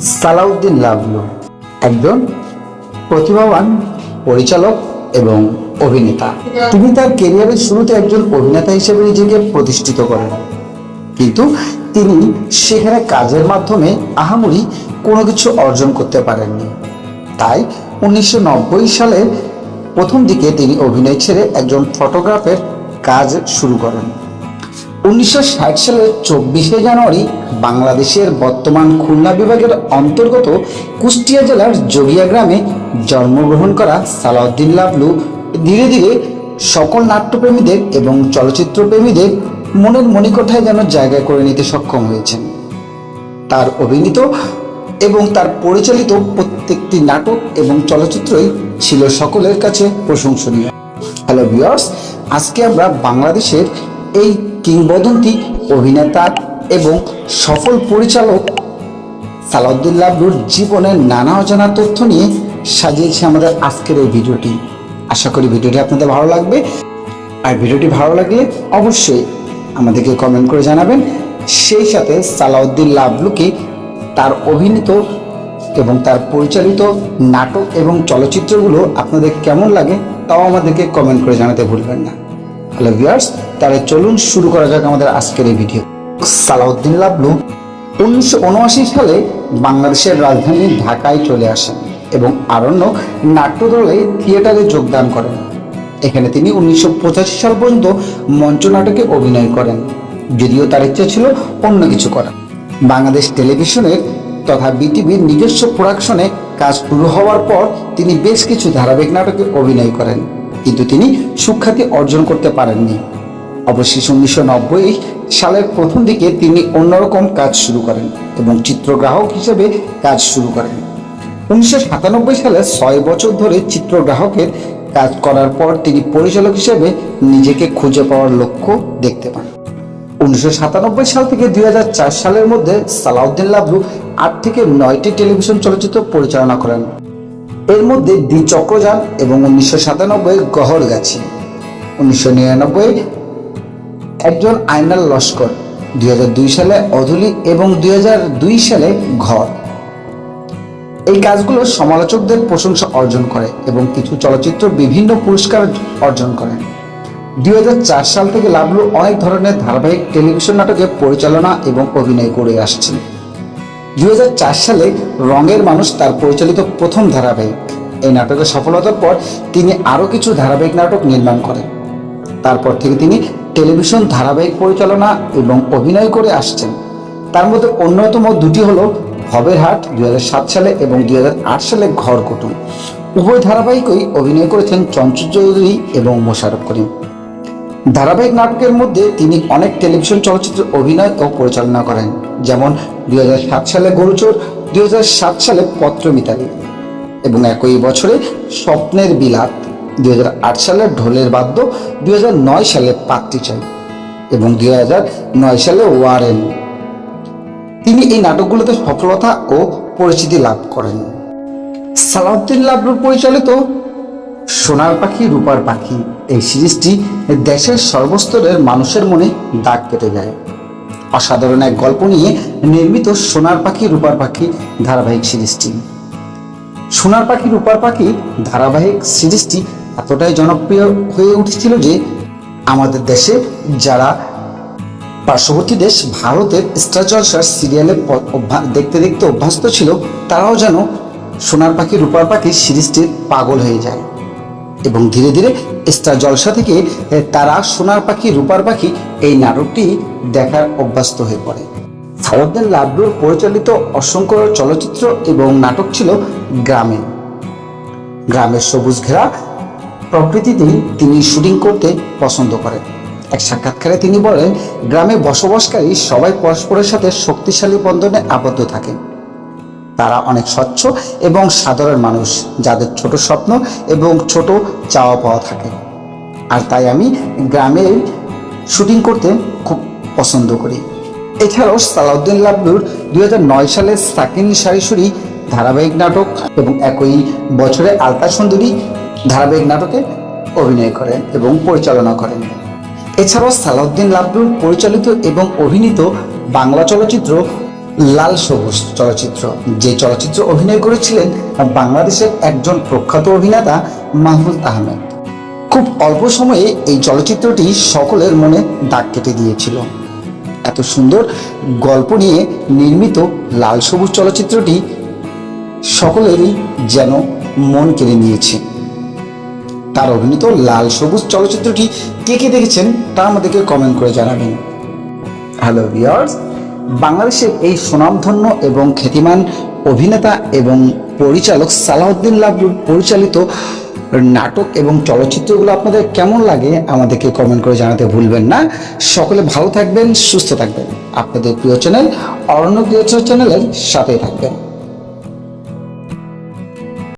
সালাউদ্দিন লাভলু একজন প্রতিভাবান পরিচালক এবং অভিনেতা। তিনি তার কেরিয়ারের শুরুতে একজন অভিনেতা হিসেবে নিজেকে প্রতিষ্ঠিত করেন। কিন্তু তিনি সেখানে কাজের মাধ্যমে আহামরি কোনো কিছু অর্জন করতে পারেননি। তাই উনিশশো সালে প্রথম দিকে তিনি অভিনয় ছেড়ে একজন ফটোগ্রাফের কাজ শুরু করেন। উনিশশো ষাট সালের চব্বিশে জানুয়ারি বাংলাদেশের বর্তমান খুলনা বিভাগের অন্তর্গত কুষ্টিয়া জেলার জগিয়া গ্রামে জন্মগ্রহণ করা সালাউদ্দিন লাভলু ধীরে ধীরে সকল নাট্যপ্রেমীদের এবং চলচ্চিত্র প্রেমীদের মনের মণিকোঠায় যেন জায়গা করে নিতে সক্ষম হয়েছেন। তার অভিনীত এবং তার পরিচালিত প্রত্যেকটি নাটক এবং চলচ্চিত্রই ছিল সকলের কাছে প্রশংসনীয়। হ্যালো ভিউয়ার্স, আজকে আমরা বাংলাদেশের এই কিংবদন্তি অভিনেতা এবং সফল পরিচালক সালাউদ্দিন লাবলুর জীবনের নানা অজানা তথ্য নিয়ে সাজিয়েছে আমাদের আজকের এই ভিডিওটি। আশা করি ভিডিওটি আপনাদের ভালো লাগবে। আর ভিডিওটি ভালো লাগলে অবশ্যই আমাদেরকে কমেন্ট করে জানাবেন। সেই সাথে সালাউদ্দিন লাবলুকে তার অভিনীত এবং তার পরিচালিত নাটক এবং চলচ্চিত্রগুলো আপনাদের কেমন লাগে তাও আমাদেরকে কমেন্ট করে জানাতে ভুলবেন না। হ্যালো ভিউয়ার্স তাহলে চলুন শুরু করা যাক আমাদের আজকের এই ভিডিও সালাউদ্দিন লাবলু উনিশশো উনআশি সালে বাংলাদেশের রাজধানী ঢাকায় চলে আসেন এবং আরণ্যক নাট্যদলে থিয়েটারে যোগদান করেন। এখানে তিনি উনিশশো পঁচাশি সাল পর্যন্ত মঞ্চ নাটকে অভিনয় করেন। যদিও তার ইচ্ছা ছিল অন্য কিছু করা বাংলাদেশ টেলিভিশনের তথা বিটিভির নিজস্ব প্রোডাকশনে কাজ শুরু হওয়ার পর তিনি বেশ কিছু ধারাবাহিক নাটকে অভিনয় করেন। কিন্তু তিনি সুখ্যাতি অর্জন করতে পারেননি। অবশেষে উনিশশো নব্বই সালের প্রথম দিকে তিনি অন্যরকম কাজ শুরু করেন এবং চিত্রগ্রাহক হিসেবে কাজ শুরু করেন। উনিশশো সাতানব্বই সালে ছয় বছর ধরে চিত্রগ্রাহকের কাজ করার পর তিনি পরিচালক হিসেবে নিজেকে খুঁজে পাওয়ার লক্ষ্য দেখতে পান। উনিশশো সাতানব্বই সাল থেকে দুই হাজার চার সালের মধ্যে সালাউদ্দিন লাভলু আট থেকে নয়টি টেলিভিশন চলচ্চিত্র পরিচালনা করেন। এর মধ্যে দ্বি চক্রযান এবং উনিশশো সাতানব্বই গহর গাছি। উনিশশো নিরানব্বই একজন আয়নাল লস্কর, দুই সালে অধুলি এবং দুই সালে ঘর। এই কাজগুলো সমালোচকদের প্রশংসা অর্জন করে এবং কিছু চলচ্চিত্র বিভিন্ন পুরস্কার অর্জন করে। দুই সাল থেকে লাভলু অনেক ধরনের ধারাবাহিক টেলিভিশন নাটকে পরিচালনা এবং অভিনয় করে আসছেন। দুই হাজার চার সালে রঙের মানুষ তার পরিচালিত প্রথম ধারাবাহিক। এই নাটকের সফলতার পর তিনি আরও কিছু ধারাবাহিক নাটক নির্মাণ করেন। তারপর থেকে তিনি টেলিভিশন ধারাবাহিক পরিচালনা এবং অভিনয় করে আসছেন। তার মধ্যে অন্যতম দুটি হলো ভবের হাট দুই হাজার সাত সালে এবং দুই হাজার আট সালে ঘর কুটুম। উভয় ধারাবাহিকই অভিনয় করেছেন চঞ্চল চৌধুরী এবং মোশারফ করিম। ধারাবাহিক নাটকের মধ্যে তিনি অনেক টেলিভিশন চলচ্চিত্রে অভিনয় ও পরিচালনা করেন, যেমন দুই হাজার সাত সালে গরুচোর, দুই হাজার সাত সালে পত্র মিতালি এবং একই বছরে স্বপ্নের বিলাত, দুই হাজার আট সালে ঢোলের বাদ্য, দুই হাজার নয় সালে পাত্রী চাই এবং দুই হাজার নয় সালে ওয়ারেন। তিনি এই নাটকগুলোতে সফলতা ও পরিচিতি লাভ করেন। সালাউদ্দিন লাবলুর পরিচালিত সোনার পাখি, রূপার পাখি এই সিরিজটি দেশের সর্বস্তরের মানুষের মনে দাগ কেটে যায়। অসাধারণ এক গল্প নিয়ে নির্মিত সোনার পাখি, রূপার পাখি ধারাবাহিক সিরিজটি। সোনার পাখি, রূপার পাখি ধারাবাহিক সিরিজটি এতটাই জনপ্রিয় হয়ে উঠেছিল যে আমাদের দেশে যারা পার্শ্ববর্তী দেশ ভারতের স্টার জলসার সিরিয়ালে দেখতে দেখতে অভ্যস্ত ছিল, তারাও যেন সোনার পাখি, রূপার পাখি সিরিজটির পাগল হয়ে যায়। এবং ধীরে ধীরে স্টার জলসা থেকে তারা সোনার পাখি, রূপার পাখি এই নাটকটি দেখার অভ্যস্ত হয়ে পড়ে। সালাউদ্দিন লাবলুর পরিচালিত অসংখ্য চলচ্চিত্র এবং নাটক ছিল গ্রামে। গ্রামের সবুজ ঘেরা প্রকৃতিতে তিনি শুটিং করতে পছন্দ করেন। এক সাক্ষাৎকারে তিনি বলেন, গ্রামে বসবাসকারী সবাই পরস্পরের সাথে শক্তিশালী বন্ধনে আবদ্ধ থাকে তারা অনেক স্বচ্ছ এবং সাধারণ মানুষ যাদের ছোট স্বপ্ন এবং ছোট চাওয়া পাওয়া থাকে। আর তাই আমি গ্রামে শুটিং করতে খুব পছন্দ করি। এছাড়াও সালাউদ্দিন লাবলুর দুই হাজার নয় সালে সাকিন সারিসুরি ধারাবাহিক নাটক এবং একই বছরে আলতা সুন্দরী ধারাবাহিক নাটকে অভিনয় করেন এবং পরিচালনা করেন। এছাড়াও সালাউদ্দিন লাবলুর পরিচালিত এবং অভিনীত বাংলা চলচ্চিত্র লাল সবুজ চলচ্চিত্র। যে চলচ্চিত্র অভিনয় করেছিলেন বাংলাদেশের একজন প্রখ্যাত অভিনেতা মাহফুজ আহমেদ। খুব অল্প সময়ে এই চলচ্চিত্রটি সকলের মনে দাগ কেটে দিয়েছিল। এত সুন্দর গল্প নিয়ে নির্মিত লাল সবুজ চলচ্চিত্রটি সকলেরই যেন মন কেড়ে নিয়েছে। তার অভিনীত লাল সবুজ চলচ্চিত্রটি কে কে দেখেছেন তা আমাদেরকে কমেন্ট করে জানাবেন। হ্যালো ভিউয়ার্স বাংলাদেশের এই সুনামধন্য এবং খ্যাতিমান অভিনেতা এবং পরিচালক সালাউদ্দিন লাবলুর পরিচালিত নাটক এবং চলচ্চিত্রগুলো আপনাদের কেমন লাগে আমাদেরকে কমেন্ট করে জানাতে ভুলবেন না। সকলে ভালো থাকবেন, সুস্থ থাকবেন। আপনাদের প্রিয় চ্যানেল অরণ্য প্রিয় চ্যানেলের সাথেই থাকবেন।